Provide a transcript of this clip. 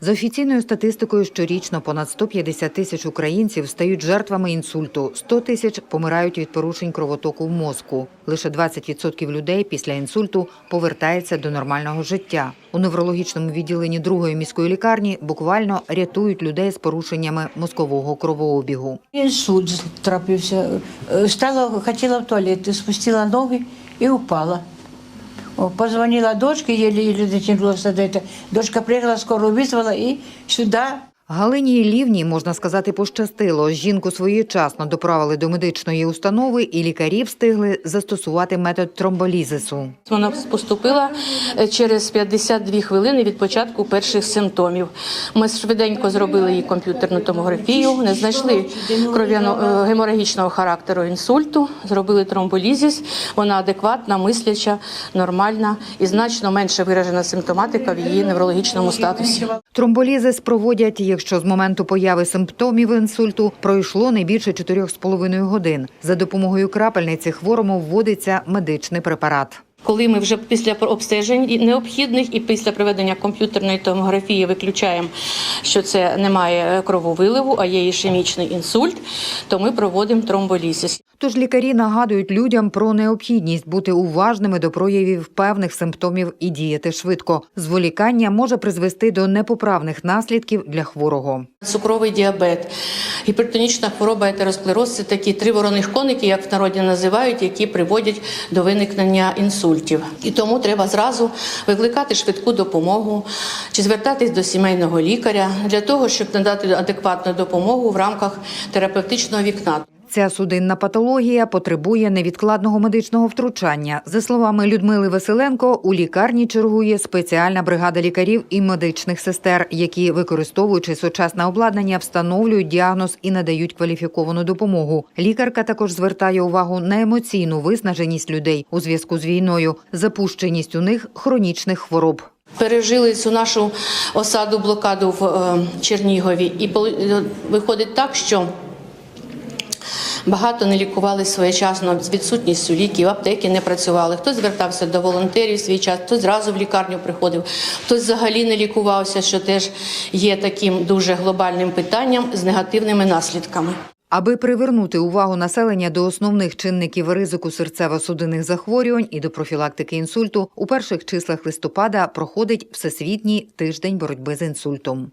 За офіційною статистикою, щорічно понад 150 тисяч українців стають жертвами інсульту, 100 тисяч помирають від порушень кровотоку в мозку. Лише 20% людей після інсульту повертається до нормального життя. У неврологічному відділенні другої міської лікарні буквально рятують людей з порушеннями мозкового кровообігу. Інсульт трапився. Е, Стала, хотіла в туалет, спустила ноги і упала. Позвонила дочке, еле-еле дотянулась до этого. Дочка приехала, скоро вызвала и сюда Галині Іллівні, можна сказати, пощастило. Жінку своєчасно доправили до медичної установи, і лікарі встигли застосувати метод тромболізису. Вона поступила е, через 52 хвилини від початку перших симптомів. Ми швиденько зробили їй комп'ютерну томографію, не знайшли кров'яно е, геморагічного характеру інсульту, зробили тромболізис. Вона адекватна, мисляча, нормальна і значно менше виражена симптоматика в її неврологічному статусі. Тромболізис проводять, якщо з моменту появи симптомів інсульту пройшло не більше 4,5 годин. За допомогою крапельниці хворому вводиться медичний препарат. Коли ми вже після обстежень необхідних і після проведення комп'ютерної томографії виключаємо, що це немає крововиливу, а є ішемічний інсульт, то ми проводимо тромболізис. Тож лікарі нагадують людям про необхідність бути уважними до проявів певних симптомів і діяти швидко. Зволікання може призвести до непоправних наслідків для хворого. Цукровий діабет, гіпертонічна хвороба етеросклероз – це такі три вороних коники, як в народі називають, які приводять до виникнення інсультів. І тому треба зразу викликати швидку допомогу чи звертатись до сімейного лікаря для того, щоб надати адекватну допомогу в рамках терапевтичного вікна. Ця судинна патологія потребує невідкладного медичного втручання. За словами Людмили Василенко, у лікарні чергує спеціальна бригада лікарів і медичних сестер, які, використовуючи сучасне обладнання, встановлюють діагноз і надають кваліфіковану допомогу. Лікарка також звертає увагу на емоційну виснаженість людей у зв'язку з війною, запущеність у них хронічних хвороб. Пережили цю нашу осаду блокаду в е, Чернігові, і е, виходить так, що багато не лікували своєчасно з відсутністю ліків, аптеки не працювали. Хтось звертався до волонтерів свій час, хтось зразу в лікарню приходив, хтось взагалі не лікувався, що теж є таким дуже глобальним питанням з негативними наслідками. Аби привернути увагу населення до основних чинників ризику серцево-судинних захворювань і до профілактики інсульту, у перших числах листопада проходить Всесвітній тиждень боротьби з інсультом.